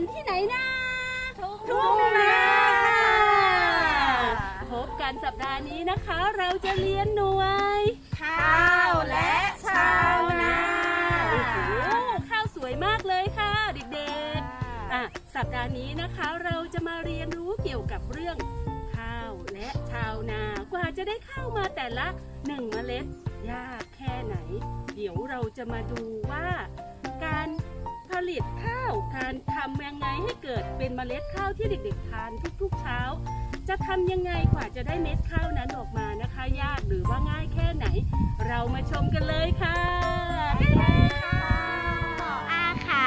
กันที่ไหนนะทุ่งทุ่งนาค่ะพบกันสัปดาห์นี้นะคะ เราจะเรียนหน่วยข้าวและชาวนาโอ้โหข้าวสวยมากเลยค่ะเด็กๆอะสัปดาห์นี้นะคะเราจะมาเรียนรู้เกี่ยวกับเรื่องข้าวและชาวนากว่าจะได้ข้าวมาแต่ละหนึ่งเมล็ดยากแค่ไหน เดี๋ยวเราจะมาดูว่าการผ ลิตข้าวการทำยังไงให้เกิดเป็นเมล็ดข้าวที่เด็กๆทานทุกๆเช้า จะทำยังไงกว่าจะได้เม็ดข้าวนั้นออกมานะคะ ยากหรือว่าง่ายแค่ไหน เรามาชมกันเลยค่ะขออาขา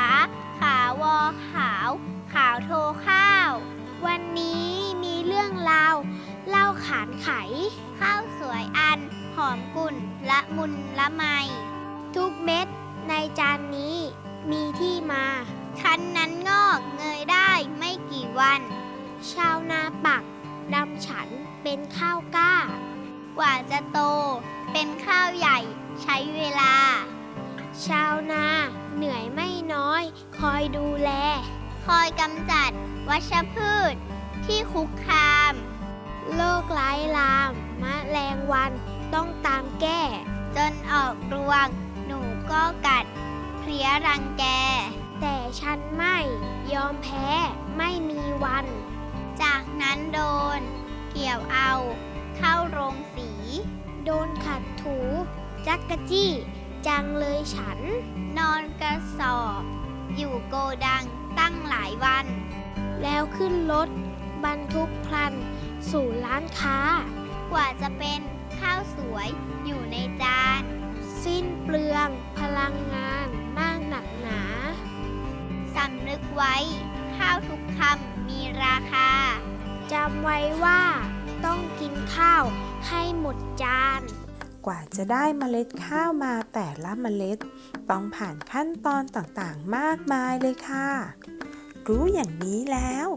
ขาวอขาว ขาวโทข้าว วันนี้มีเรื่องราวเล่าขานไข ข้าวสวยอัน หอมกุ่นละมุนละไม ทุกเม็ดในจานนี้ มีที่มาคันนั้นงอกเงยได้ไม่กี่วัน ชาวนาปักดำฉันเป็นข้าวกล้า กว่าจะโตเป็นข้าวใหญ่ใช้เวลา ชาวนาเหนื่อยไม่น้อย คอยดูแล คอยกำจัดวัชพืชที่คุกคาม โรคร้ายลามมะแรงวันต้องตามแก้ จนออกรวง หนูก็กัด เพลียรังแก แต่ฉันไม่ยอมแพ้ไม่มีวัน จากนั้นโดน เกี่ยวเอา เข้าโรงสี โดนขัดถู จักกะจี้ จังเลยฉัน นอนกระสอบ อยู่โกดังตั้งหลายวัน แล้วขึ้นรถบรรทุกพลัน สู่ร้านค้า กว่าจะเป็นข้าวสวยอยู่ในจาน สิ้นเปลืองพลังงานำนึกไว้ ข้าวทุกคำมีราคาจำไว้ว่า ต้องกินข้าวให้หมดจาน กว่าจะได้เมล็ดข้าวมาแต่ละเมล็ด ต้องผ่านขั้นตอนต่างๆมากมายเลยค่ะ รู้อย่างนี้แล้ว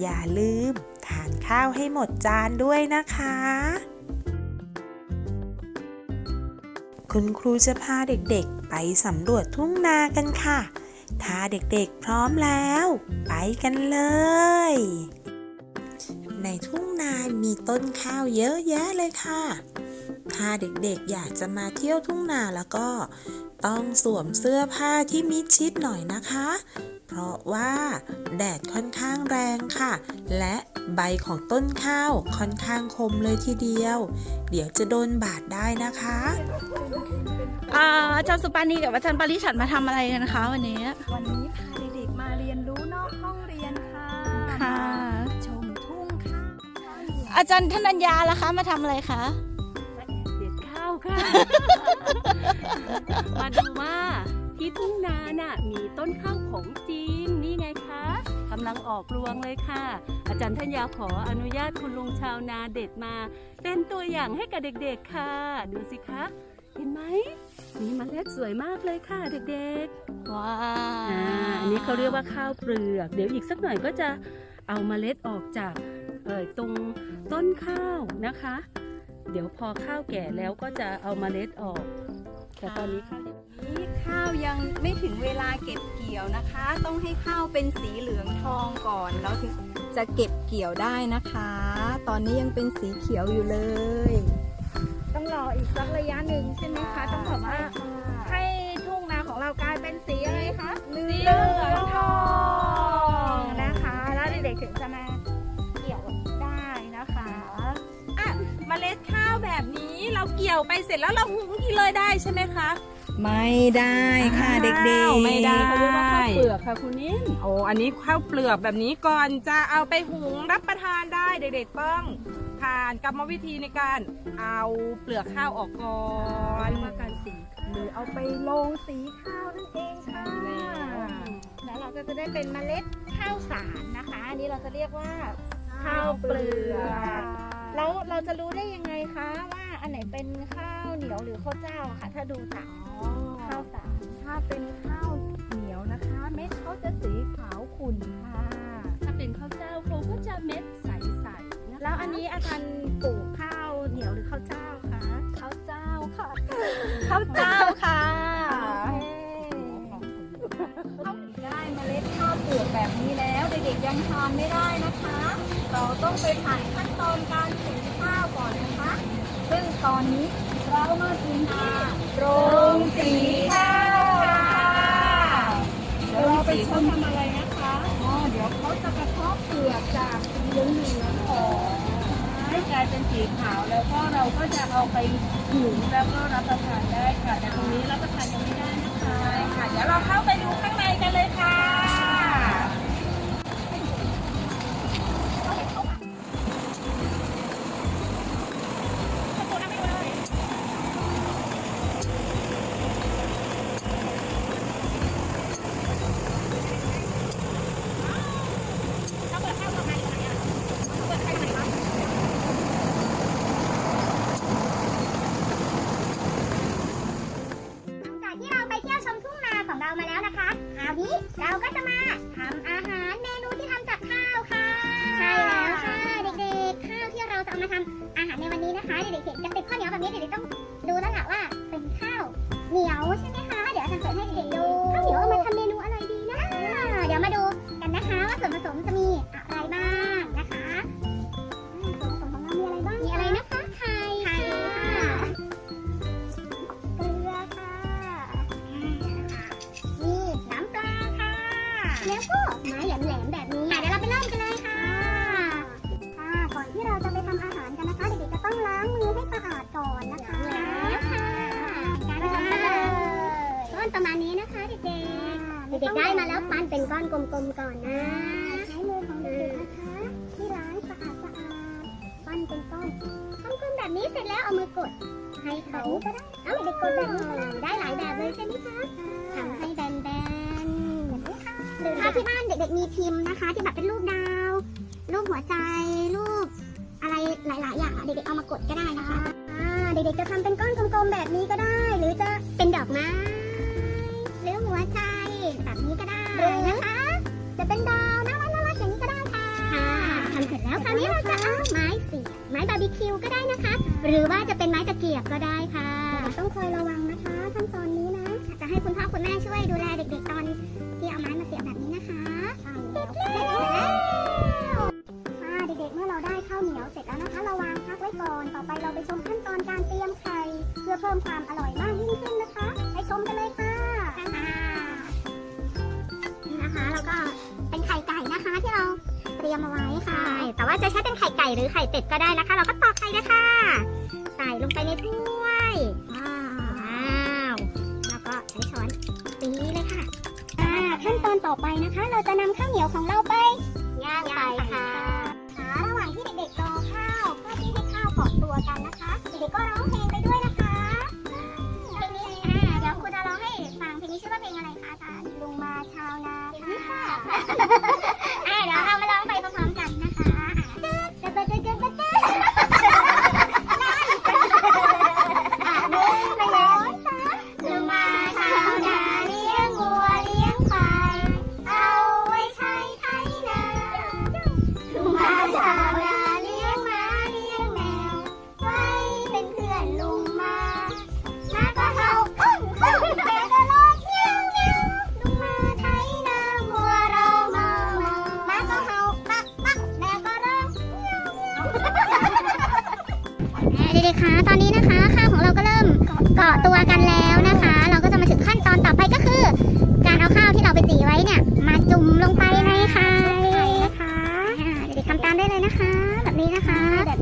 อย่าลืมทานข้าวให้หมดจานด้วยนะคะ คุณครูจะพาเด็กๆไปสำรวจทุ่งนากันค่ะ ถ้าเด็กๆพร้อมแล้ว ไปกันเลย ในทุ่งนามีต้นข้าวเยอะแยะเลยค่ะ ถ้าเด็กๆอยากจะมาเที่ยวทุ่งนาแล้วก็ ต้องสวมเสื้อผ้าที่มิดชิดหน่อยนะคะ เพราะว่าแดดค่อนข้างแรงค่ะ และใบของต้นข้าวค่อนข้างคมเลยทีเดียว เดี๋ยวจะโดนบาดได้นะคะ อ่าอาจารย์สุปานีกับอาจารย์ปาริชัดมาทำอะไรกันคะวันนี้ วันนี้พาเด็กๆมาเรียนรู้นอกห้องเรียนค่ะค่ะชมทุ่งข้าวอาจารย์ธนัญญาล่ะคะมาทำอะไรคะ เด็ดข้าวค่ะ มาดูว่าที่ทุ่งนาน่ะมีต้นข้าวของจริงนี่ไงคะกำลังออกรวงเลยค่ะ อาจารย์ธัญญาขออนุญาตคุณลุงชาวนาเด็ดมา เป็นตัวอย่างให้กับเด็กๆค่ะ ดูสิคะ เห็นไหมมีเมล็ดสวยมากเลยค่ะเด็กๆ ว้าอ่าอันนี้เขาเรียกว่าข้าวเปลือก เดี๋ยวอีกสักหน่อยก็จะเอาเมล็ดออกจากเอ่อตรงต้นข้าวนะคะ เดี๋ยวพอข้าวแก่แล้วก็จะเอาเมล็ดออก แต่ตอนนี้ข้าวยังนี่ข้าวยังไม่ถึงเวลาเก็บเกี่ยวนะคะ ต้องให้ข้าวเป็นสีเหลืองทองก่อนแล้วถึงจะเก็บเกี่ยวได้นะคะ ตอนนี้ยังเป็นสีเขียวอยู่เลยต้อง รออีกสักระยะหนึ่งใช่ไหมคะต้องแบบว่า ให้ทุ่งนาของเรากลายเป็นสีอะไรคะสีเหลืองทองนะคะ แล้วเด็กๆถึงจะมาเกี่ยวได้นะคะอะเมล็ดข้าวแบบนี้เราเกี่ยวไปเสร็จแล้วเราหุงกินเลยได้ใช่ไหมคะไม่ได้ค่ะเด็กอ้าวไม่ได้ๆเขาเรียกว่าข้าวเปลือกค่ะคุณนิ่มโอ้อันนี้ข้าวเปลือกแบบนี้ก่อนจะเอาไปหุงรับประทานได้เด็กๆต้อง ผ่านกรรมวิธีในการเอาเปลือกข้าวออกก่อนว่าการสีหรือเอาไปลงสีข้าวนั่นเองค่ะแล้วเราก็จะได้เป็นเมล็ดข้าวสารนะคะ อันนี้เราจะเรียกว่าข้าวเปลือกแล้วเราจะรู้ได้ยังไงคะว่าอันไหนเป็นข้าวเหนียวหรือข้าวเจ้าอะค่ะ ถ้าดูจากข้าวสารถ้าเป็นข้าวเหนียว ทานไม่ได้นะคะ เราต้องไปผ่านขั้นตอนการสีข้าวก่อนนะคะ ซึ่งตอนนี้เรามาถึงที่โรงสีข้าวค่ะเดี๋ยวเราไปชมทำอะไรนะคะอ๋อเดี๋ยวเขาจะกระเทาะเปลือกจากสีเหลืองๆออกให้กลายเป็นสีขาวแล้วก็เราก็จะเอาไปหุงแล้วก็รับประทานได้ค่ะ แต่ตรงนี้รับประทานยังไม่ได้นะคะค่ะ เดี๋ยวเราเข้าไปดูข้างในกันเลยค่ะ นวันนี้นะคะเด็กๆเห็นจะติดข้าวเหนียวแบบนี้เด็กๆต้อง ก้อนประมาณนี้นะคะเด็กๆ เด็กๆได้มาแล้วปั้นเป็นก้อนกลมๆก่อนนะ ใช้มือของเด็กๆนะคะที่ล้างสะอาดสะอาดปั้นเป็นก้อนปั้นก้อนแบบนี้เสร็จแล้วเอามือกดให้เขาก็ได้เอาเด็กๆกดแบบนี้ก็ได้ได้หลายแบบเลยใช่ไหมคะทำให้แบนๆแบบนี้ค่ะหรือถ้าที่บ้านเด็กๆมีพิมพ์นะคะ ที่แบบเป็นรูปดาวรูปหัวใจรูปอะไรหลาย ๆ อย่างอะเด็กๆเอามากดก็ได้นะคะอ่าเด็กๆจะทำเป็นก้อนกลมๆแบบนี้ก็ได้ หรือจะเป็นดอกไม้ หรือหัวใจแบบนี้ก็ได้นะคะ จะเป็นดาวน่ารักน่ารักอย่างนี้ก็ได้ค่ะค่ะทำเสร็จแล้วคราวนี้เราจะเอาไม้สีไม้บาร์บีคิวก็ได้นะคะ หรือว่าจะเป็นไม้ตะเกียบก็ได้ค่ะ ต้องคอยระวังนะคะขั้นตอนนี้นะจะให้คุณพ่อคุณแม่ช่วยดูแลเด็กๆตอนที่เอาไม้มาเสียบแบบนี้นะคะเสร็จแล้วค่ะเด็กๆเมื่อเราได้ข้าวเหนียวเสร็จแล้วนะคะ เราวางพักไว้ก่อนต่อไปเราไปชมขั้นตอนการเตรียมไข่เพื่อเพิ่มความอร่อยมากยิ่งขึ้นนะคะ จะใช้เป็นไข่ไก่หรือไข่เป็ดก็ได้นะคะ เราก็ตอกไข่เลยค่ะ ใส่ลงไปในถ้วยว้าวแล้วก็ใช้ช้อนตีเลยค่ะอ่าขั้นตอนต่อไปนะคะ เราจะนำข้าวเหนียวของเราไปย่างไปค่ะค่ะระหว่างที่เด็กๆรอข้าวเพื่อที่ให้ข้าวเกาะตัวกันนะคะเด็กๆก็ร้องเพลงไปด้วยนะคะเพลงนี้อ่าเดี๋ยวครูจะร้องให้ฟังเพลงนี้ชื่อว่าเพลงอะไรคะอาจารย์ลุงมาชาวนาค่ะอ่าเดี๋ยวเรามา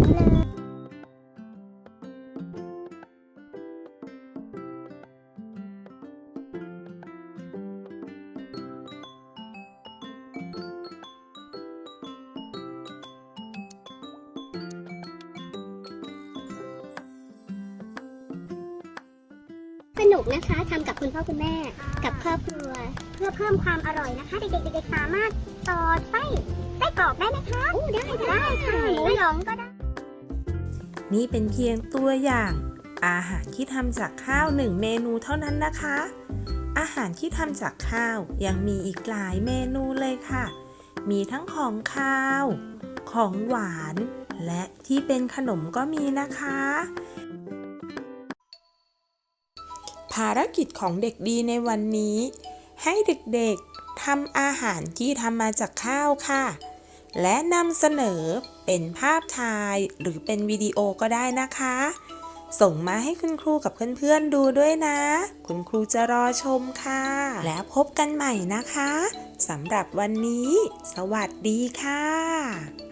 สนุกนะคะทำกับคุณพ่อคุณแม่กับครอบครัว เพื่อเพิ่มความอร่อยนะคะ เด็กๆเด็กๆสามารถสอดไส้ไส้กรอกได้ไหมคะโอ้ได้ได้ค่ะหมูหยองก็ได้ นี่เป็นเพียงตัวอย่าง อาหารที่ทำจากข้าวหนึ่งเมนูเท่านั้นนะคะ อาหารที่ทำจากข้าวยังมีอีกหลายเมนูเลยค่ะ มีทั้งของข้าว ของหวาน และที่เป็นขนมก็มีนะคะ ภารกิจของเด็กดีในวันนี้ ให้เด็กๆทำอาหารที่ทำมาจากข้าวค่ะ และนำเสนอเป็นภาพถ่ายหรือเป็นวิดีโอก็ได้นะคะ ส่งมาให้คุณครูกับเพื่อนๆดูด้วยนะ คุณครูจะรอชมค่ะ แล้วพบกันใหม่นะคะสำหรับวันนี้ สวัสดีค่ะ